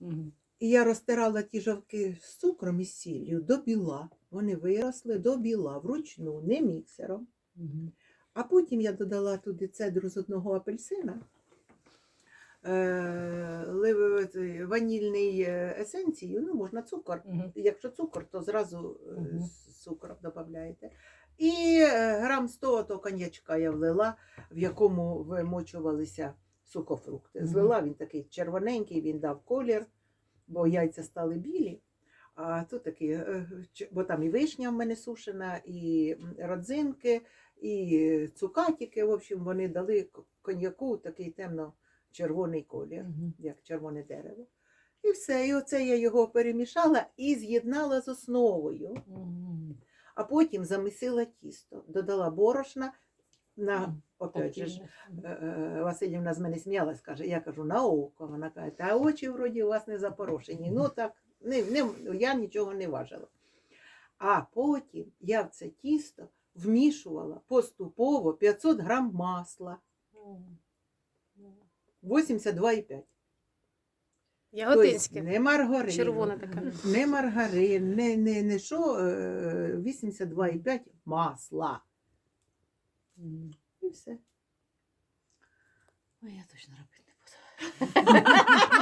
Мгм. І я розтирала ті жовтки з цукром і сіллю до біла. Вони виросли до біла вручну, не міксером. Мгм. А потім я додала туди цедру з одного апельсина, е, ванільний е, есенцію, ну можна цукор. Мгм. Якщо цукор, то зразу е, Мгм. з цукром додаєте. І е, грам 100 то коньячка я влила, в якому вимочувалися сухофрукти. Злила він такий червоненький, він дав колір, бо яйця стали білі. А тут такий, е, бо там і вишня в мене сушена, і родзинки, і цукатики. В общем, вони дали коньяку такий темно-червоний колір Мгм. як червоне дерево. І все, і оце я його перемішала і з'єднала з основою, Мгм. а потім замісила тісто, додала борошна на опять же, ж, е, е, Василівна з мене сміялась, каже, я кажу, на око. Вона каже, та очі вроді у вас не запорошені. Ну так, не, не, я нічого не важила. А потім я в це тісто вмішувала поступово 500 грам масла, 82,5. Яготинське. Тобто не маргарин, Червона така. не маргарин, не, не, не що, е, 82,5 масла. І все. Ой, я точно робити не буду.